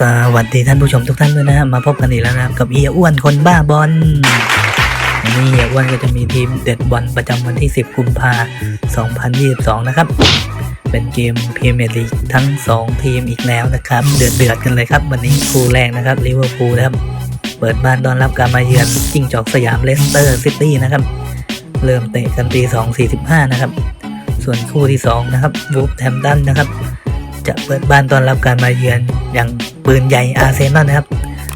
สวัสดีท่านผู้ชมทุกท่านด้วยนะมาพบกันอีกแล้วนะครับกับเฮียอ้วนคนบ้าบอลวันนี้เฮียอ้วนก็จะมีทีมเด็ดบอลประจำวันที่ 10 กุมภา2022 นะครับ เป็นเกมพรีเมียร์ลีกทั้ง 2 ทีมอีกแล้วนะครับ เดือดเดือดกันเลยครับ วันนี้คู่แรกนะครับลิเวอร์พูลนะครับ เปิดบ้านต้อนรับการมาเยือนจิ้งจอกสยามเลสเตอร์ซิตี้นะครับ เริ่มเตะกันตี2.45 นะครับ ส่วนคู่ที่ 2 นะครับวูฟแฮมตันนะครับจะเปิดบ้านต้อนรับการมาเยือนอย่าง ปืนใหญ่อาร์เซนอลนะครับ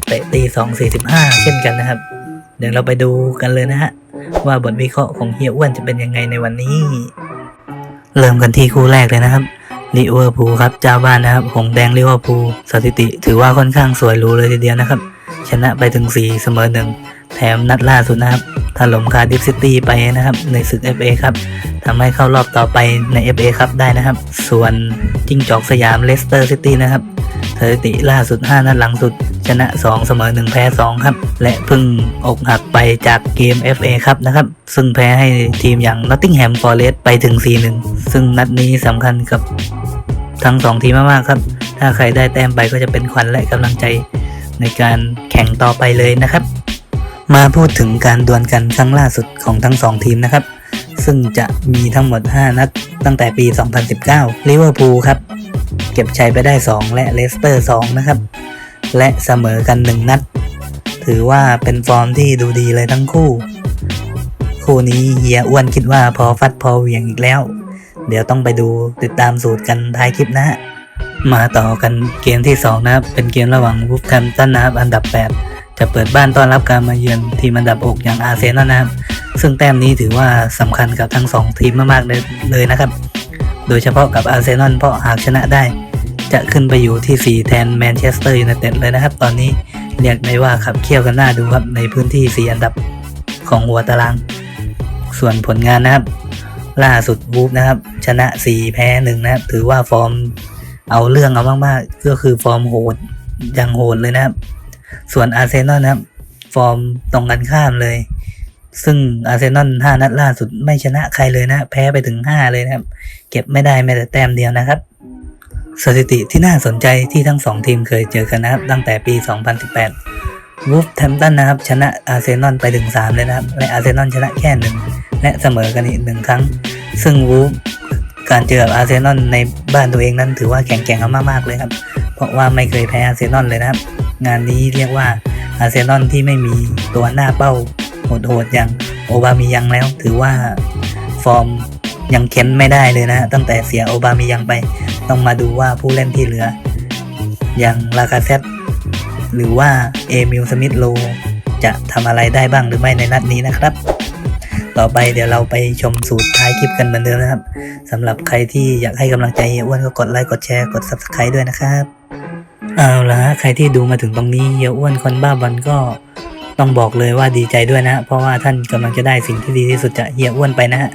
เตะตีสองสี่สิบห้าเช่นกันนะครับ เดี๋ยวเราไปดูกันเลยนะฮะว่าบทวิเคราะห์ของเฮียอ้วนจะเป็นยังไงในวันนี้ เริ่มกันที่คู่แรกเลยนะครับลิเวอร์พูลครับเจ้าบ้านนะครับหงแดงลิเวอร์พูลสถิติถือว่าค่อนข้างสวยหรูเลยทีเดียวนะครับ ชนะไปถึง 4 เสมอหนึ่ง แถมนัดล่าสุดนะครับถล่มคาร์ดิฟซิตี้ไปนะครับ ในศึก FA ครับทำให้เข้ารอบต่อไปใน FA ครับได้นะครับ ส่วนจิ้งจอกสยามเลสเตอร์ซิตี้นะครับสถิติล่าสุด 5 นัดหลังสุด ชนะ 2 เสมอ 1 แพ้ 2 ครับ และเพิ่งอกหักไปจากเกม FA ครับนะครับ ซึ่งแพ้ให้ทีมอย่าง Nottingham Forest ไปถึง 4-1 ซึ่งนัดนี้สำคัญกับทั้งสองทีมมากๆครับ ถ้าใครได้แต้มไปก็จะเป็นขวัญและกำลังใจในการแข่งต่อไปเลยนะครับ มาพูดถึงการดวลกันครั้งล่าสุดของทั้งสองทีมนะครับ ซึ่งจะมีทั้งหมด 5 นัดตั้งแต่ปี 2019 ลิเวอร์พูลครับ เก็บชัยไปได้ 2 และเลสเตอร์ 2 นะครับ และเสมอกัน 1 นัด ถือว่าเป็นฟอร์มที่ดูดีเลยทั้งคู่ คู่นี้เฮียอ้วนคิดว่าพอฟัดพอเหวียงอีกแล้ว เดี๋ยวต้องไปดูติดตามสูตรกันท้ายคลิปนะฮะมาต่อกันเกมที่ 2 นะครับ เป็นเกมระหว่างวูฟแฮมตันนะครับอันดับ 8 จะเปิดบ้านต้อนรับการมาเยือนทีมอันดับอกอย่างอาเซนอลนะครับ ซึ่งแต้มนี้ถือว่าสำคัญกับทั้ง 2 ทีมมากๆเลยนะครับ โดยเฉพาะกับอาร์เซนอลเพราะหากชนะได้ จะขึ้นไปอยู่ที่ 4 แทนแมนเชสเตอร์ยูไนเต็ดเลยนะครับ ตอนนี้เรียกได้ว่าขับเคี่ยวกันหน้าดูครับในพื้นที่ 4 อันดับของหัวตาราง ส่วนผลงานนะครับ ล่าสุดวูฟนะครับ ชนะ 4 แพ้1นะครับ ถือว่าฟอร์มเอาเรื่องเอามากๆ ก็คือฟอร์มโหดย่างโหดเลยนะครับ ส่วนอาร์เซนอลนะครับ ฟอร์มตรงกันข้ามเลย ซึ่งอาร์เซนอล5นัดล่าสุดไม่ชนะใครเลยนะ แพ้ไปถึง5เลยนะครับ เก็บไม่ได้แม้แต่แต้มเดียวนะครับสถิติที่น่าสนใจที่ทั้งสองทีมเคยเจอกันนะครับ ตั้งแต่ปี 2018 วูฟแทมตันนะครับ ชนะอาร์เซนอลไปถึง 3 เลยนะครับ และอาร์เซนอลชนะแค่หนึ่งและเสมอกันอีกหนึ่งครั้ง ซึ่งวูฟการเจอกับอาร์เซนอลในบ้านตัวเองนั้นถือว่าแข็งแกร่งมากๆเลยครับ เพราะว่าไม่เคยแพ้อาร์เซนอลเลยนะครับ งานนี้เรียกว่าอาร์เซนอลที่ไม่มีตัวหน้าเป้าโหดๆอย่างโอบามียังแล้ว ถือว่าฟอร์มยังเค้นไม่ได้เลยนะ ตั้งแต่เสียโอบามียังไป ต้องมาดูว่าผู้เล่นที่เหลือ อย่างลากาเซตหรือว่าเอมิลสมิธโลจะทำอะไรได้บ้างหรือไม่ในนัดนี้นะครับ ต่อไปเดี๋ยวเราไปชมสูตรท้ายคลิปกันเหมือนเดิมนะครับสำหรับใครที่อยากให้กำลังใจเฮียอ้วนก็กดไลค์กดแชร์กด subscribe ด้วยนะครับ เอาละฮะใครที่ดูมาถึงตรงนี้เฮียอ้วนคนบ้าบอลก็ต้องบอกเลยว่าดีใจด้วยนะ เพราะว่าท่านกำลังจะได้สิ่งที่ดีที่สุดจากเฮียอ้วนไปนะฮะ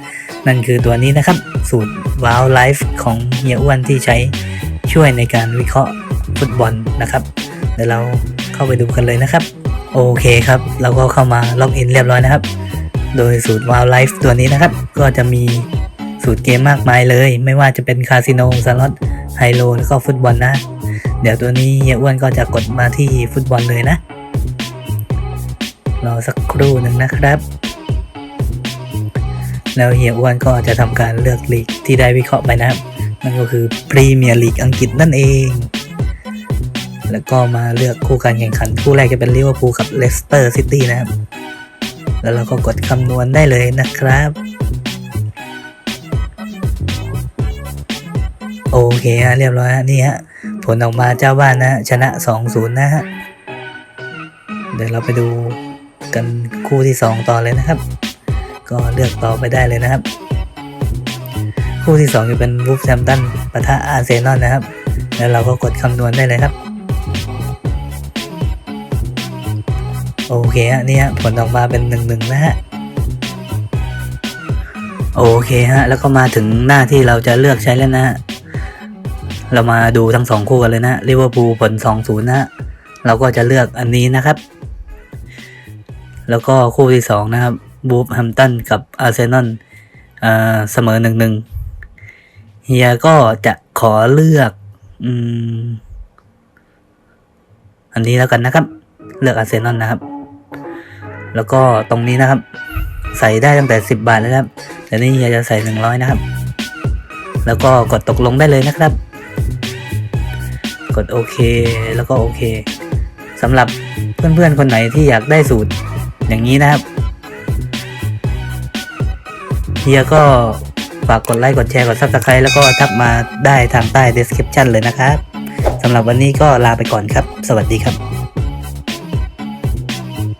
นั่นคือตัวนี้นะครับ สูตรว้าวไลฟ์ของเฮียอ้วนที่ใช้ช่วยในการวิเคราะห์ฟุตบอลนะครับ เดี๋ยวเราเข้าไปดูกันเลยนะครับ โอเคครับ เราก็เข้ามาล็อกอินเรียบร้อยนะครับ โดยสูตร Wild Life ตัวนี้นะครับ ก็จะมีสูตรเกมมากมายเลย ไม่ว่าจะเป็นคาสิโนสล็อตไฮโลแล้วก็ฟุตบอลนะ เดี๋ยวตัวนี้เฮียอ้วนก็จะกดมาที่ฟุตบอลเลยนะ รอสักครู่หนึ่งนะครับ แล้วเฮียอ้วนก็จะทำการเลือกลีกที่ได้วิเคราะห์ไปนะครับ นั่นก็คือพรีเมียร์ลีกอังกฤษนั่นเอง แล้วก็มาเลือกคู่การแข่งขัน คู่แรกจะเป็นลิเวอร์พูลกับเลสเตอร์ซิตี้นะครับ แล้วเราก็กดคำนวณได้เลยนะครับโอเคฮะเรียบร้อยฮะนี่ฮะ ผลออกมาเจ้าบ้านนะชนะ 2-0 นะฮะ เดี๋ยวเราไปดูกันคู่ที่ 2 ต่อเลยนะครับ ก็เลือกต่อไปได้เลยนะครับ คู่ที่2จะเป็นวูฟแซมตันปะทะอาร์เซนอลนะครับ แล้วเราก็กดคำนวณได้เลยครับ โอเคฮะนี่ฮะผลออกมาเป็นหนึ่งหนึ่งนะฮะโอเคฮะ แล้วก็มาถึงหน้าที่เราจะเลือกใช้แล้วนะฮะ เรามาดูทั้งสองคู่กันเลยนะลิเวอร์พูลผลสองศูนย์นะฮะเราก็จะเลือกอันนี้นะครับ แล้วก็คู่ที่สองนะครับบูฟแฮมตันกับอาร์เซนอลเอ่อเสมอหนึ่งหนึ่งเฮียก็จะขอเลือกอืมอันนี้แล้วกันนะครับ เลือกอาร์เซนอลนะครับ แล้วก็ตรงนี้นะครับ ใส่ได้ตั้งแต่สิบบาทเลยนะครับแต่นี่เฮียจะใส่หนึ่งร้อยนะครับ แล้วก็กดตกลงได้เลยนะครับ กดโอเค แล้วก็โอเคสำหรับเพื่อนๆคนไหนที่อยากได้สูตรอย่างนี้นะครับเฮียก็ฝากกดไลค์กดแชร์กด subscribe แล้วก็ทักมาได้ทางใต้ description เลยนะครับสำหรับวันนี้ก็ลาไปก่อนครับ สวัสดีครับ